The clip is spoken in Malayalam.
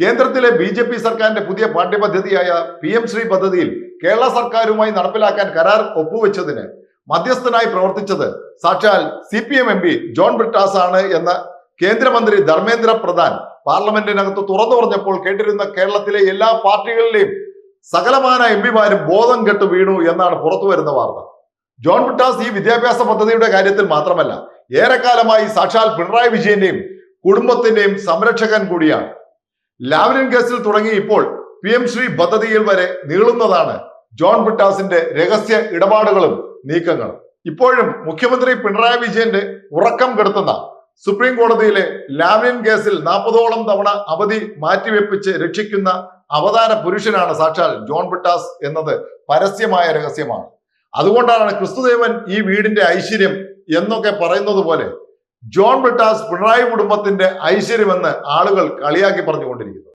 കേന്ദ്രത്തിലെ ബി ജെ പി സർക്കാരിന്റെ പുതിയ പാഠ്യപദ്ധതിയായ പി എം ശ്രീ പദ്ധതിയിൽ കേരള സർക്കാരുമായി നടപ്പിലാക്കാൻ കരാർ ഒപ്പുവെച്ചതിന് മധ്യസ്ഥനായി പ്രവർത്തിച്ചത് സാക്ഷാൽ C P M M P John Brittas ആണ് എന്ന് കേന്ദ്രമന്ത്രി ധർമ്മേന്ദ്ര പ്രധാൻ പാർലമെന്റിനകത്ത് തുറന്നു പറഞ്ഞപ്പോൾ കേട്ടിരുന്ന കേരളത്തിലെ എല്ലാ പാർട്ടികളിലെയും സകലമാന എം പിമാരും ബോധം കെട്ട് വീണു എന്നാണ് പുറത്തു വരുന്ന വാർത്ത. ജോൺ ബ്രിട്ടാസ് ഈ വിദ്യാഭ്യാസ പദ്ധതിയുടെ കാര്യത്തിൽ മാത്രമല്ല ഏറെക്കാലമായി സാക്ഷാൽ പിണറായി വിജയന്റെയും കുടുംബത്തിന്റെയും സംരക്ഷകൻ കൂടിയാണ്. ലാവ്ലിൻ കേസിൽ തുടങ്ങി ഇപ്പോൾ പി എം ശ്രീ പദ്ധതിയിൽ വരെ നീളുന്നതാണ് ജോൺ ബിട്ടാസിന്റെ രഹസ്യ ഇടപാടുകളും നീക്കങ്ങളും. ഇപ്പോഴും മുഖ്യമന്ത്രി പിണറായി വിജയന്റെ ഉറക്കം കെടുത്തുന്ന സുപ്രീം കോടതിയിലെ ലാവ്ലിൻ കേസിൽ നാൽപ്പതോളം തവണ അവധി മാറ്റിവെപ്പിച്ച് രക്ഷിക്കുന്ന അവതാര പുരുഷനാണ് സാക്ഷാൽ ജോൺ ബിട്ടാസ് എന്നത് പരസ്യമായ രഹസ്യമാണ്. അതുകൊണ്ടാണ് ക്രിസ്തുദേവൻ ഈ വീടിന്റെ ഐശ്വര്യം എന്നൊക്കെ പറയുന്നത് പോലെ ജോൺ ബ്രിട്ടാസ് പിണറായി കുടുംബത്തിന്റെ ഐശ്വര്യമെന്ന് ആളുകൾ കളിയാക്കി പറഞ്ഞുകൊണ്ടിരിക്കുന്നത്